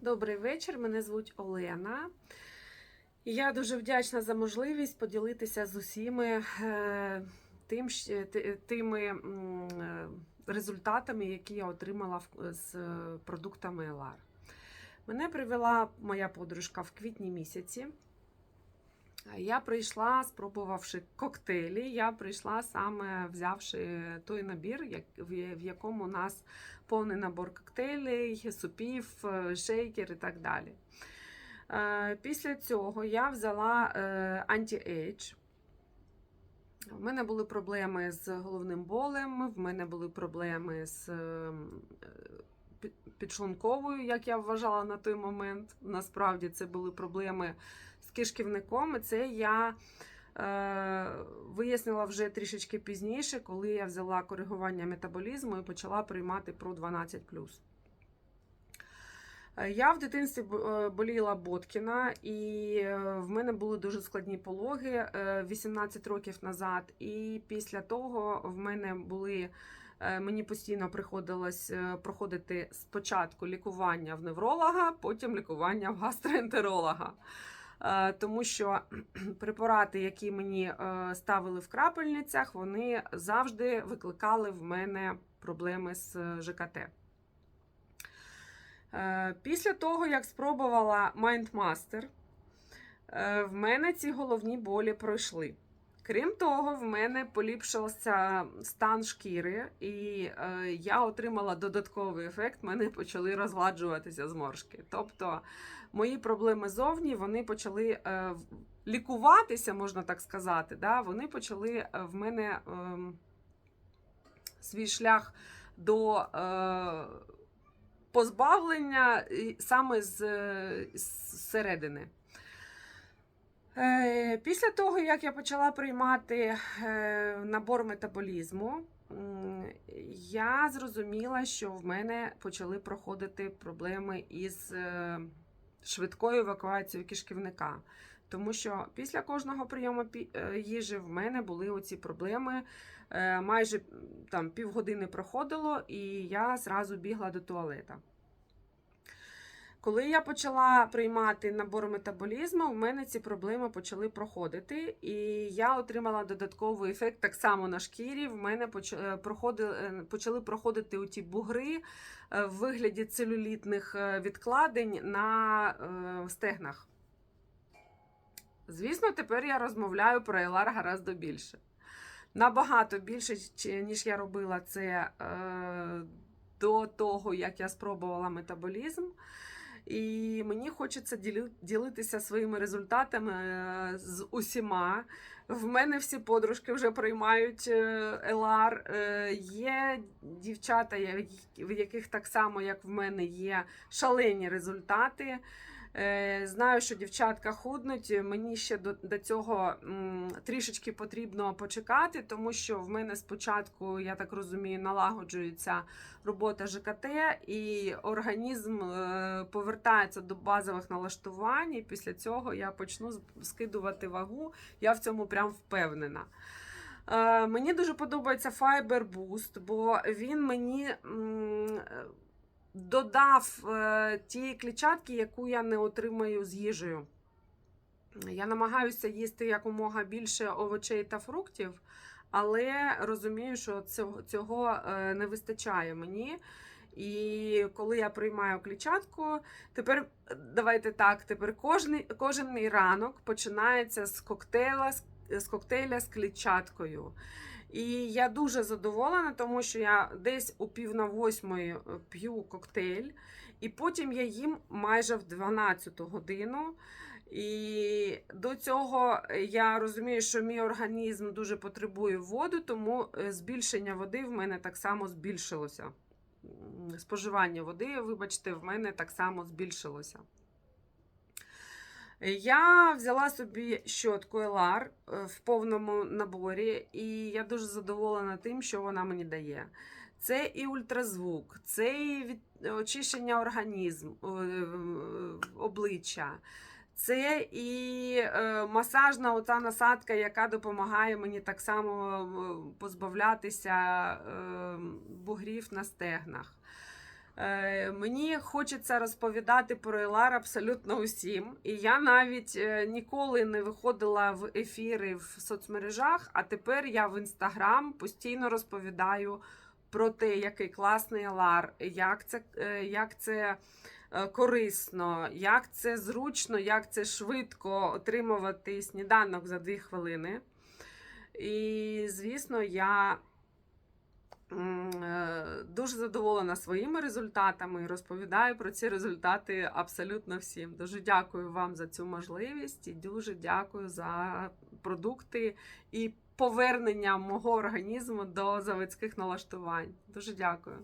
Добрий вечір, мене звуть Олена. Я дуже вдячна за можливість поділитися з усіми е, тим, тими е, результатами, які я отримала з е, продуктами Лар. Мене привела моя подружка в квітні місяці. Я прийшла, спробувавши коктейлі. Я прийшла саме взявши той набір, в в якому у нас повний набор коктейлей, супів, е, шейкер і так далі. Е, Після цього я взяла анті-ейдж. У мене були проблеми з головним болем, в мене були проблеми з е, підшлунковою, як я вважала на той момент. Насправді це були проблеми кишківником. Це я е, вияснила вже трішечки пізніше, коли я взяла коригування метаболізму і почала приймати про 12 Е, Я в дитинстві е, боліла Боткіна, і е, в мене були дуже складні пологи е, 18 років назад. І після того в мене були. Мені постійно приходилось проходити спочатку лікування в невролога, потім лікування в гастроентеролога. Е, Тому що препарати, які мені е, ставили в крапельницях, вони завжди викликали в мене проблеми з е, ЖКТ. Після того, як спробувала Mindmaster, в мене ці головні болі пройшли. Крім того, в мене поліпшився стан шкіри, і е, я отримала додатковий ефект, в мене почали розгладжуватися зморшки. Тобто мої проблеми зовні вони почали е, лікуватися, можна так сказати. Да? Вони почали е, в мене ем, свій шлях до е, позбавлення саме з, е, середини. Е, Після того, як я почала приймати е, набор метаболізму, я зрозуміла, що в мене почали проходити проблеми із е, швидкою евакуацією кишківника. Тому що після кожного прийому їжі в мене були оці проблеми. Майже там півгодини проходило, і я зразу бігла до туалета. Коли я почала приймати набор метаболізму, в мене ці проблеми почали проходити, і я отримала додатковий ефект так само на шкірі. В мене е, е, почали проходити у ті бугри е, в вигляді целюлітних відкладень на стегнах. Звісно, тепер я розмовляю про ЕЛАР гораздо більше. Набагато більше, ніж я робила це до того, як я спробувала метаболізм. І мені хочеться ділитися своїми результатами е, з усіма. В мене всі подружки вже приймають елар. Е, Є дівчата, в яких так само, як в мене, є шалені результати. Е, Знаю, що дівчатка худнуть. Мені ще до, до цього трішечки потрібно почекати, тому що в мене спочатку, я так розумію, налагоджується робота ЖКТ, і організм е, повертається до базових налаштувань. І після цього я почну скидувати вагу. Я в цьому прям впевнена. Е, Мені дуже подобається Fiber Boost, бо він мені додав е, ті клітчатки, яку я не отримаю з їжею. Я намагаюся їсти якомога більше овочей та фруктів, але розумію, що цього, е, не вистачає мені. І коли я приймаю клітчатку, тепер давайте так, тепер кожен мій ранок починається з коктейля, з, з коктейля з клітчаткою. І я дуже задоволена, тому що я десь у пів на восьмої е, п'ю коктейль, і потім я їм майже в 12 годину. І до цього я розумію, що мій організм дуже потребує воду, тому е, збільшення води в мене так само збільшилося. Споживання води, вибачте, в мене так само збільшилося. Я взяла собі щотку LR е, в повному наборі, і я дуже задоволена тим, що вона мені дає. Це і ультразвук, це і від... очищення організму, е, обличчя, це і е, масажна оця насадка, яка допомагає мені так само е, позбавлятися е, бугрів на стегнах. Е, Мені хочеться розповідати про Елар абсолютно усім. І я навіть е, ніколи не виходила в ефіри в соцмережах, а тепер я в інстаграм постійно розповідаю про те, який класний Елар, як це, е, як це корисно, як це зручно, як це швидко отримувати сніданок за 2 хвилини. І, звісно, я дуже задоволена своїми результатами і розповідаю про ці результати абсолютно всім. Дуже дякую вам за цю можливість і дуже дякую за продукти і повернення мого організму до заводських налаштувань. Дуже дякую.